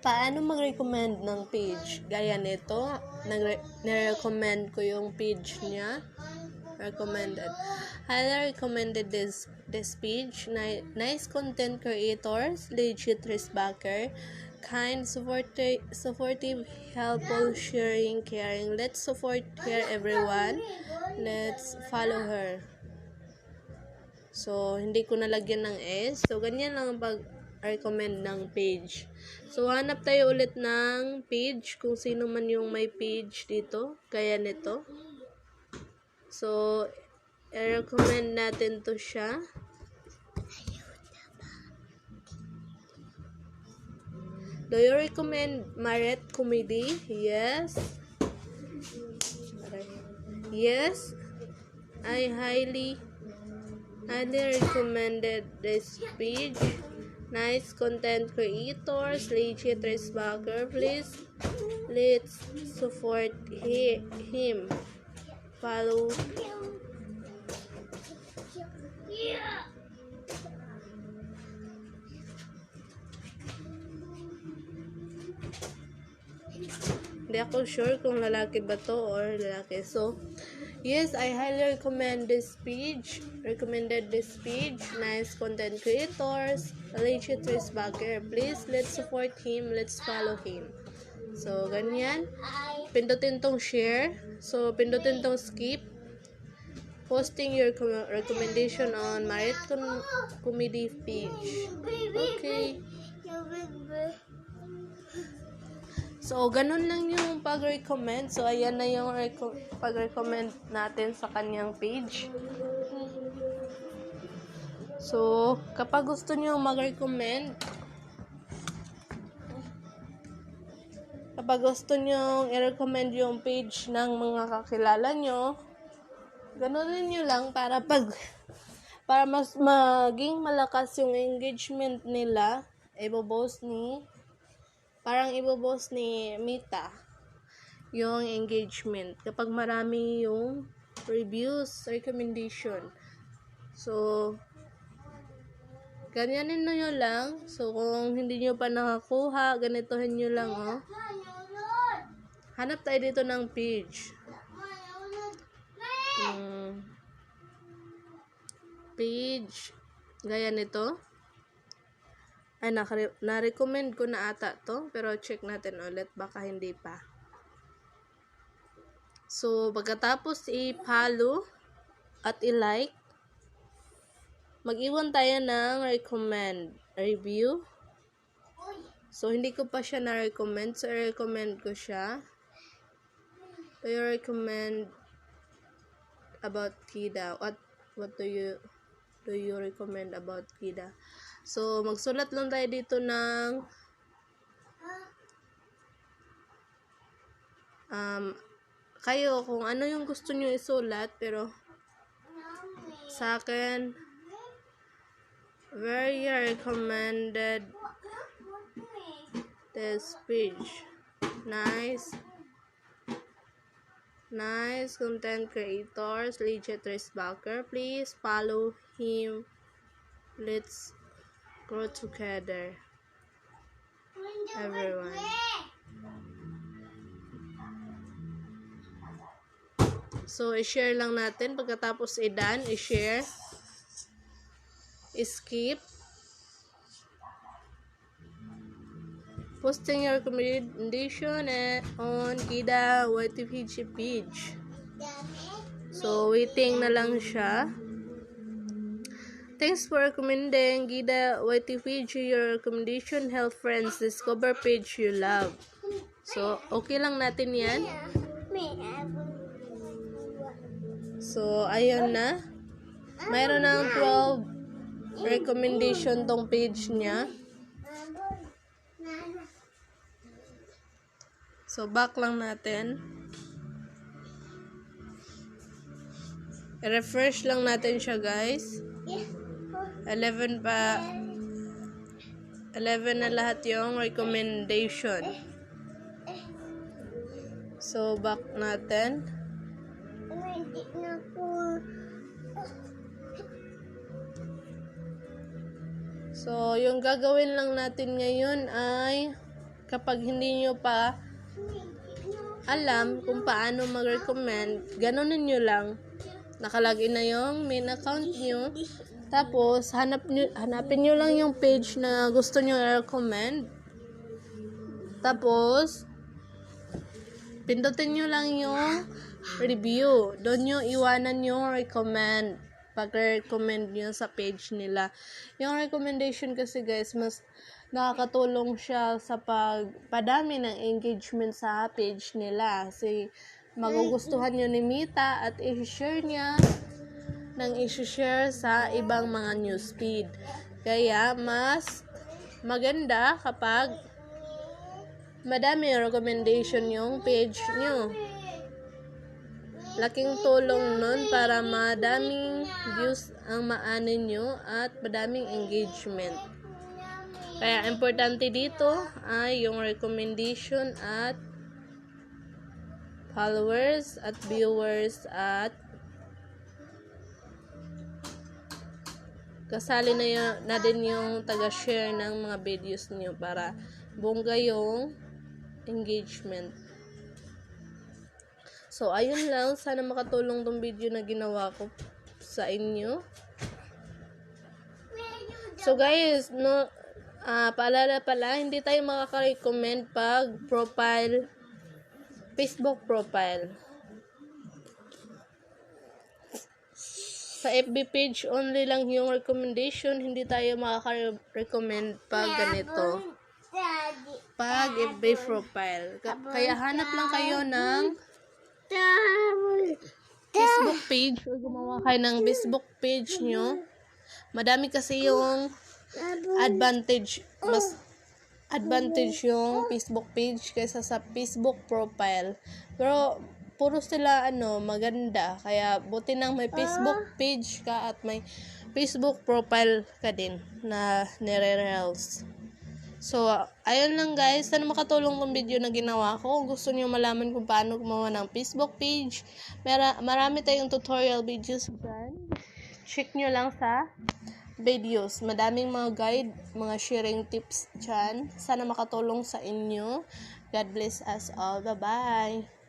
paano mag-recommend ng page? Gaya nito, nagre- nire-recommend ko yung page niya. Recommended. Highly recommended this this page. Ni- nice content creators, legit backer, kind, supportive, supportive, helpful, sharing, caring. Let's support her, everyone. Let's follow her. So, hindi ko nalagyan ng S. So, ganyan lang ang pag-recommend ng page. So, hanap tayo ulit ng page kung sino man yung may page dito. Kaya nito. So, i-recommend natin to siya. Do you recommend Maret Comedy? Yes. Yes. I highly highly recommended this page. Nice content creators, legit backer. Please, let's support he, him. Follow. Hindi ako sure kung lalaki ba to or lalaki. So, yes, I highly recommend this page. Recommended this page. Nice content creators. Legit backer. Please, let's support him. Let's follow him. So, ganyan. Pindutin tong share. So, pindutin tong skip. Posting your com- recommendation on Marit Com- Comedy page. Okay. So, ganun lang yung pag-recommend. So, ayan na yung reco- pag-recommend natin sa kanyang page. So, kapag gusto nyo mag-recommend, kapag gusto nyo i-recommend yung page ng mga kakilala nyo, ganunin nyo lang para pag para mas maging malakas yung engagement nila, iboboss ni parang iboboss ni Mita yung engagement kapag marami yung reviews, recommendation. So, ganyanin nyo lang. So, kung hindi nyo pa nakakuha, ganitohin nyo lang, oh. Hanap tayo dito ng page. Hmm. Page. Gaya nito. Ay, na-recommend ko na ata to. Pero check natin ulit. Baka hindi pa. So, pagkatapos i-follow at i-like, mag-iwan tayo ng recommend review. So, hindi ko pa siya na-recommend. So, i-recommend ko siya. Do you recommend about Kida? What what do you do you recommend about Kida? So, magsulat lang tayo dito ng um, kayo kung ano yung gusto nyo isulat, pero sa akin, very recommended this page. Nice. Nice content creators, legit backer. Please follow him. Let's grow together. Everyone. So, i-share lang natin. Pagkatapos i-done, i-share. Skip. Posting your recommendation eh, on Kida YTPG page. So, waiting na lang siya. Thanks for recommending Gida YTPG your recommendation help friends discover page you love. So, okay lang natin yan. So, ayun na. Mayroon ng 12 recommendation tong page niya. So, back lang natin. I-refresh lang natin siya, guys. 11 pa 11 na lahat yung recommendation. So, back natin. So, yung gagawin lang natin ngayon ay kapag hindi nyo pa alam kung paano mag-recommend, ganunin nyo lang. Nakalagin na yung main account nyo. Tapos, hanap nyo, hanapin nyo lang yung page na gusto nyo i-recommend. Tapos, pindutin nyo lang yung review. Doon nyo iwanan yung recommend pag-recommend nyo sa page nila. Yung recommendation kasi guys, mas nakakatulong siya sa pagpadami ng engagement sa page nila. Kasi magugustuhan nyo ni Mita at i-share niya ng i-share sa ibang mga newsfeed. Kaya, mas maganda kapag madami recommendation yung page nyo. Laking tulong nun para madaming views ang maanin nyo at madaming engagement. Kaya importante dito ay yung recommendation at followers at viewers at kasali na, yun, na din yung taga-share ng mga videos niyo para bongga yung engagement. So, ayun lang. Sana makatulong tong video na ginawa ko sa inyo. So, guys, no, ah paalala pala, hindi tayo makaka-recommend pag profile, Facebook profile. Sa FB page only lang yung recommendation, hindi tayo makaka-recommend pag ganito. Pag FB profile. Ka- Kaya hanap lang kayo ng. Facebook page or gumawa kayo ng Facebook page nyo. Madami kasi yung advantage, mas advantage yung Facebook page kaysa sa Facebook profile. Pero, puro sila, ano, maganda. Kaya, buti nang may Facebook page ka at may Facebook profile ka din na nire-reels. So, ayun lang guys. Sana makatulong tong video na ginawa ko. Kung gusto niyo malaman kung paano gumawa ng Facebook page, mara marami tayong tutorial videos dyan. Check nyo lang sa videos. Madaming mga guide, mga sharing tips dyan. Sana makatulong sa inyo. God bless us all. Bye-bye.